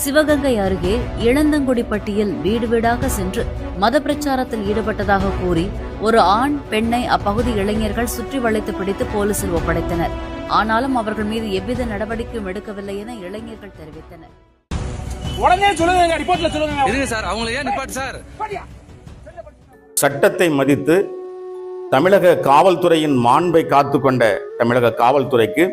சிவகங்கை அருகே இளந்தங்குடிப்பட்டியில் வீடு வீடாக சென்று மத பிரச்சாரத்தில் ஈடுபட்டதாக கூறி ஒரு ஆண் பெண்ணை அப்பகுதி இளைஞர்கள் சுற்றி வளைத்து பிடித்து போலீசில் ஒப்படைத்தனர். ஆனாலும் அவர்கள் மீது எவ்வித நடவடிக்கையும் எடுக்கவில்லை என இளைஞர்கள் தெரிவித்தனர். உடனே சொல்லுங்க ரிப்போர்ட்ல சொல்லுங்க. இருங்க சார் அவங்கள ஏன் நிப்பாட்டு சார்? சட்டத்தை மதித்து தமிழக காவல்துறையின் மாண்பை காத்துக்கொண்ட தமிழக காவல்துறைக்கு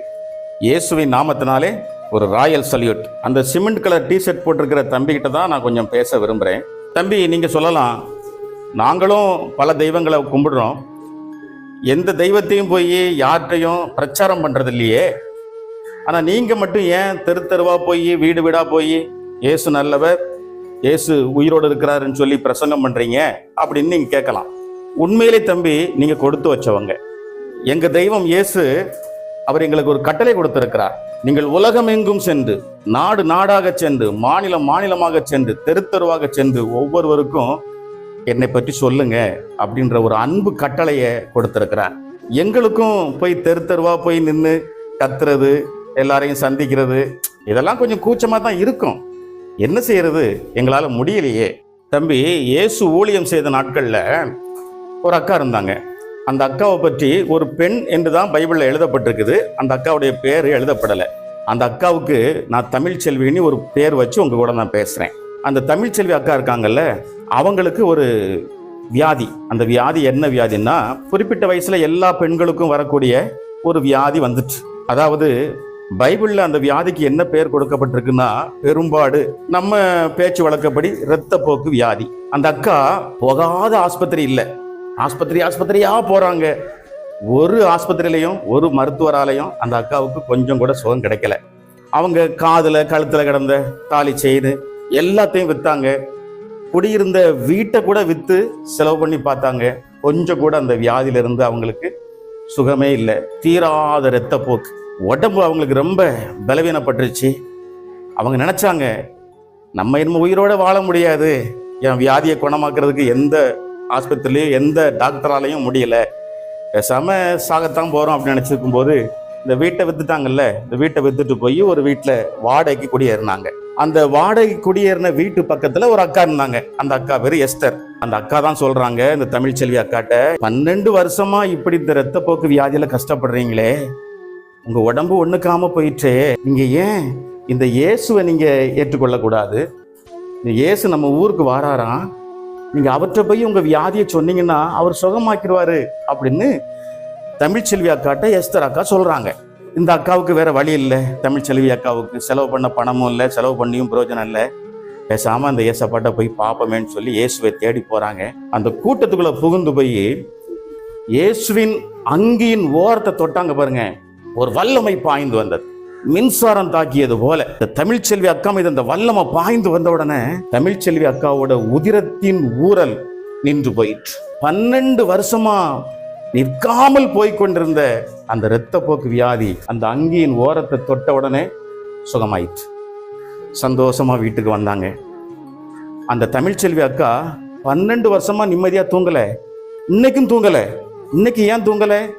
இயேசுவின் நாமத்தினாலே ஒரு ராயல் சல்யூட். அந்த சிமெண்ட் கலர் டிஷர்ட் போட்டிருக்கிற தம்பிக்கிட்ட தான் நான் கொஞ்சம் பேச விரும்புகிறேன் தம்பி நீங்கள் சொல்லலாம். நாங்களும் பல தெய்வங்களை கும்பிடுறோம். எந்த தெய்வத்தையும் போய் யார்கிட்டையும் பிரச்சாரம் பண்ணுறது இல்லையே. ஆனால் நீங்கள் மட்டும் ஏன் தெரு தெருவாக போய் வீடு வீடாக போய் இயேசு நல்லவர் இயேசு உயிரோடு இருக்கிறாருன்னு சொல்லி பிரசங்கம் பண்ணுறீங்க அப்படின்னு நீங்கள் கேட்கலாம். உண்மையிலே தம்பி நீங்கள் கொடுத்து வச்சவங்க. எங்கள் தெய்வம் இயேசு அவர் எங்களுக்கு ஒரு கட்டளை கொடுத்துருக்கிறார். நீங்கள் உலகமெங்கும் சென்று நாடு நாடாக சென்று மாநிலம் மாநிலமாக சென்று தெரு தெருவாக சென்று ஒவ்வொருவருக்கும் என்னை பற்றி சொல்லுங்க அப்படின்ற ஒரு அன்பு கட்டளையை கொடுத்துருக்கிறார். எங்களுக்கும் போய் தெரு தெருவா போய் நின்று கத்துறது எல்லாரையும் சந்திக்கிறது இதெல்லாம் கொஞ்சம் கூச்சமாக தான் இருக்கும். என்ன செய்யறது? எங்களால் முடியலையே. தம்பி இயேசு ஊழியம் செய்த நாட்களில் ஒரு அக்கா இருந்தாங்க. அந்த அக்காவை பற்றி ஒரு பெண் என்று தான் பைபிளில் எழுதப்பட்டிருக்குது. அந்த அக்காவுடைய பேர் எழுதப்படலை. அந்த அக்காவுக்கு நான் தமிழ் செல்வின்னு ஒரு பேர் வச்சு உங்கள் கூட நான் பேசுகிறேன் அந்த தமிழ் செல்வி அக்கா இருக்காங்கல்ல அவங்களுக்கு ஒரு வியாதி. அந்த வியாதி என்ன வியாதின்னா குறிப்பிட்ட வயசில் எல்லா பெண்களுக்கும் வரக்கூடிய ஒரு வியாதி வந்துச்சு அதாவது பைபிளில் அந்த வியாதிக்கு என்ன பேர் கொடுக்கப்பட்டிருக்குன்னா பெரும்பாடு. நம்ம பேச்சு வழக்கப்படி இரத்தப்போக்கு வியாதி. அந்த அக்கா போகாத ஆஸ்பத்திரி இல்லை. ஆஸ்பத்திரி ஆஸ்பத்திரியாக போகிறாங்க ஒரு ஆஸ்பத்திரியிலையும் ஒரு மருத்துவராலையும் அந்த அக்காவுக்கு கொஞ்சம் கூட சுகம் கிடைக்கல. அவங்க காதில் கழுத்தில் கிடந்த தாலி செயின் எல்லாத்தையும் விற்றாங்க குடியிருந்த வீட்டை கூட விற்று செலவு பண்ணி பார்த்தாங்க. கொஞ்சம் கூட அந்த வியாதியில இருந்து அவங்களுக்கு சுகமே இல்லை. தீராத இரத்தப்போக்கு உடம்பு அவங்களுக்கு ரொம்ப பலவீனப்பட்டுருச்சு. அவங்க நினச்சாங்க நம்ம இனிமே உயிரோட வாழ முடியாது. என் வியாதியை குணமாக்குறதுக்கு எந்த ஆஸ்பத்திரிலையும் எந்த டாக்டராலையும் முடியலை. பேசாம சாகத்தான் போறோம் அப்படின்னு நினைச்சிருக்கும் போது இந்த வீட்டை வித்துட்டாங்கல்ல இந்த வீட்டை வித்துட்டு போய் ஒரு வீட்டில் வாடகைக்கு குடியேறினாங்க. அந்த வாடகை குடியேறின வீட்டு பக்கத்துல ஒரு அக்கா இருந்தாங்க. அந்த அக்கா பேரு எஸ்தர். அந்த அக்கா தான் சொல்றாங்க இந்த தமிழ்ச்செல்வி அக்காட்ட பன்னெண்டு வருஷமா இப்படி இந்த ரத்தப்போக்கு வியாதியில கஷ்டப்படுறீங்களே. உங்க உடம்பு ஒண்ணுக்காம போயிட்டே நீங்க ஏன் இந்த இயேசுவை நீங்க ஏற்றுக்கொள்ள கூடாது இந்த இயேசு நம்ம ஊருக்கு வாராராம். நீங்க அவற்றை போய் உங்க வியாதியை சொன்னீங்கன்னா அவர் சுகமாக்கிடுவாரு அப்படின்னு தமிழ்ச்செல்வி அக்காட்ட எஸ்தர் அக்கா சொல்றாங்க. இந்த அக்காவுக்கு வேற வழி இல்லை. தமிழ்ச்செல்வி அக்காவுக்கு செலவு பண்ண பணமும் இல்லை செலவு பண்ணியும் பிரயோஜனம் இல்லை. பேசாம அந்த ஏசப்பாட்ட போய் பார்ப்போமேன்னு சொல்லி இயேசுவை தேடி போறாங்க. அந்த கூட்டத்துக்குள்ள புகுந்து போய் இயேசுவின் அங்கியின் ஓரத்தை தொட்டாங்க பாருங்க. ஒரு வல்லமை பாய்ந்து வந்தது. மின்சாரம் தாக்கியது போல. இந்த தமிழ்ச்செல்வி அக்கா மீது அந்த வல்லமை பாய்ந்து வந்த உடனே தமிழ்ச்செல்வி அக்காவோட உதிரத்தின் ஊரல் நின்று போயிற்று. பன்னெண்டு வருஷமா நிற்காமல் போய் கொண்டிருந்த அந்த இரத்தப்போக்கு வியாதி அந்த அங்கியின் ஓரத்தை தொட்ட உடனே சுகமாயிற்று. சந்தோஷமா வீட்டுக்கு வந்தாங்க. அந்த தமிழ்ச்செல்வி அக்கா பன்னெண்டு வருஷமா நிம்மதியா தூங்கல. இன்னைக்கும் தூங்கல. இன்னைக்கு ஏன் தூங்கலை?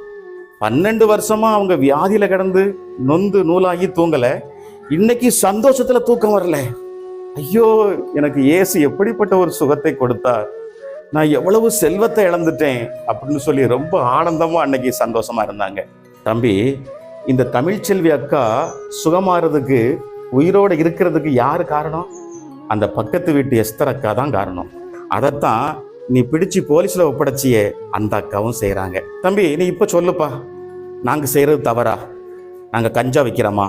பன்னெண்டு வருஷமா அவங்க வியாதியில கிடந்து நொந்து நூலாகி தூங்கல. இன்னைக்கு சந்தோஷத்துல தூக்கம் வரல. ஐயோ எனக்கு இயேசு எப்படிப்பட்ட ஒரு சுகத்தை கொடுத்தார். நான் எவ்வளவு செல்வத்தை இழந்துட்டேன் அப்படின்னு சொல்லி ரொம்ப ஆனந்தமா அன்னைக்கு சந்தோஷமா இருந்தாங்க. தம்பி இந்த தமிழ்ச்செல்வி அக்கா சுகமாறதுக்கு உயிரோட இருக்கிறதுக்கு யார் காரணம்? அந்த பக்கத்து வீட்டு எஸ்தர் அக்கா தான் காரணம். அதைத்தான் நீ பிடிச்சு போலீஸ்ல ஒப்படைச்சியே அந்த அக்காவும் செய்கிறாங்க தம்பி நீ இப்ப சொல்லுப்பா. நாங்க செய்யறது தவறா? நாங்க கஞ்சா வைக்கிறோமா?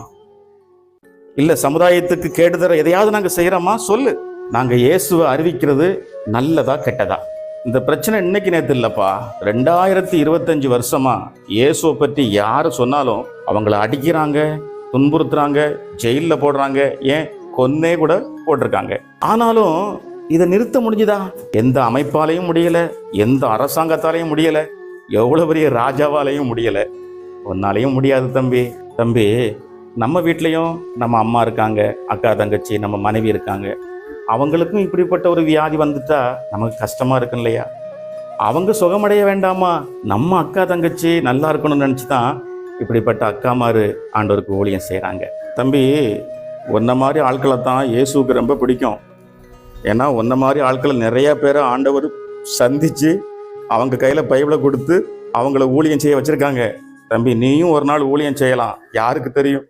இல்ல சமுதாயத்துக்கு கேடுதர எதையாவது நாங்க செய்யறோமா சொல்லு. நாங்க இயேசுவை அறிவிக்கிறது நல்லதா கெட்டதா? இந்த பிரச்சனை இன்னைக்கு நேத்து இல்லப்பா. ரெண்டாயிரத்தி இருபத்தஞ்சு வருஷமா இயேசுவை பற்றி யாரு சொன்னாலும் அவங்கள அடிக்கிறாங்க துன்புறுத்துறாங்க ஜெயிலில் போடுறாங்க ஏன்? கொன்னே கூட போட்டிருக்காங்க. ஆனாலும் இதை நிறுத்த முடிஞ்சுதா? எந்த அமைப்பாலையும் முடியல எந்த அரசாங்கத்தாலையும் முடியல எவ்வளவு பெரிய ராஜாவாலையும் முடியல. ஒன்னாலையும் முடியாது தம்பி. தம்பி நம்ம வீட்லேயும் நம்ம அம்மா இருக்காங்க அக்கா தங்கச்சி நம்ம மனைவி இருக்காங்க. அவங்களுக்கும் இப்படிப்பட்ட ஒரு வியாதி வந்துட்டா நமக்கு கஷ்டமா இருக்கும் இல்லையா? அவங்க சுகமடைய வேண்டாமா? நம்ம அக்கா தங்கச்சி நல்லா இருக்கணும்னு நினச்சி தான் இப்படிப்பட்ட அக்காமாரு ஆண்டவருக்கு ஊழியம் செய்கிறாங்க தம்பி ஒன்ன மாதிரி ஆட்களை தான் இயேசுக்கு ரொம்ப பிடிக்கும். ஏன்னா உன்ன மாதிரி ஆட்களை நிறைய பேரை ஆண்டவர் சந்தித்து அவங்க கையில் பைபிளை கொடுத்து அவங்கள ஊழியம் செய்ய வச்சுருக்காங்க. தம்பி நீயும் ஒரு நாள் ஊழியம் செய்யலாம். யாருக்கு தெரியும்?